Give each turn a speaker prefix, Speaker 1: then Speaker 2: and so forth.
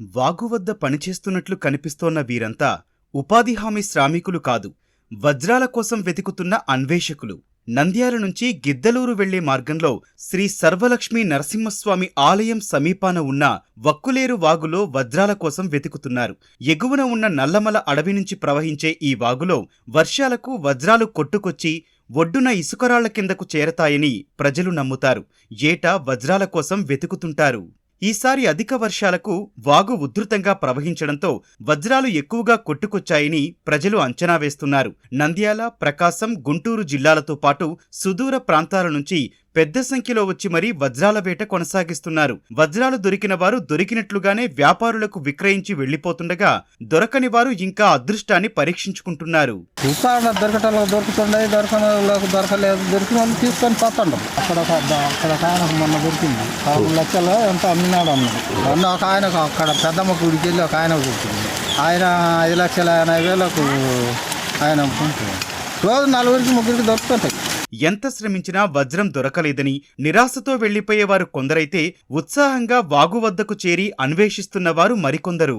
Speaker 1: వాగు వద్ద పనిచేస్తున్నట్లు కనిపిస్తోన్న వీరంతా ఉపాధి హామీ శ్రామికులు కాదు. వజ్రాల కోసం వెతుకుతున్న అన్వేషకులు. నంద్యాల నుంచి గిద్దలూరు వెళ్ళే మార్గంలో శ్రీ సర్వలక్ష్మీ నరసింహస్వామి ఆలయం సమీపాన ఉన్న వక్కులేరు వాగులో వజ్రాల కోసం వెతుకుతున్నారు. ఎగువన ఉన్న నల్లమల అడవి నుంచి ప్రవహించే ఈ వాగులో వర్షాలకు వజ్రాలు కొట్టుకొచ్చి ఒడ్డున ఇసుకరాళ్ళ కిందకు చేరతాయని ప్రజలు నమ్ముతారు. ఏటా వజ్రాల కోసం వెతుకుతుంటారు. ఈసారి అధిక వర్షాలకు వాగు ఉధృతంగా ప్రవహించడంతో వజ్రాలు ఎక్కువగా కొట్టుకొచ్చాయని ప్రజలు అంచనా వేస్తున్నారు. నంద్యాల ప్రకాశం గుంటూరు జిల్లాలతో పాటు సుదూర ప్రాంతాల నుంచి పెద్ద సంఖ్యలో వచ్చి మరీ వజ్రాల వేట కొనసాగిస్తున్నారు. వజ్రాలు దొరికిన వారు దొరికినట్లుగానే వ్యాపారులకు విక్రయించి వెళ్ళిపోతుండగా దొరకని వారు ఇంకా అదృష్టాన్ని పరీక్షించుకుంటున్నారు.
Speaker 2: ఇక్కడ దొరకటం దొరుకుతుండే దొరకని దొరకలేదు దొరికిన వాళ్ళు తీసుకొని పోతుండ్రు. అక్కడ అక్కడ ఒక ఆయనకు మొన్న దొరికింది. ఆరు లక్షలు ఎంత అమ్మినాడు అన్నాడు మొన్న ఒక ఆయనకు అక్కడ పెద్దమ్మ గుడికి వెళ్ళి ఒక ఆయన దొరికింది ఆయన ఐదు లక్షల ఎనభై వేలకు ఆయన అమ్ముకుంటుంది రోజు నలుగురికి ముగ్గురికి దొరుకుతుంటాయి.
Speaker 1: ఎంత శ్రమించినా వజ్రం దొరకలేదని నిరాశతో వెళ్ళిపోయేవారు కొందరైతే ఉత్సాహంగా వాగు వద్దకు చేరి అన్వేషిస్తున్నవారు మరికొందరు.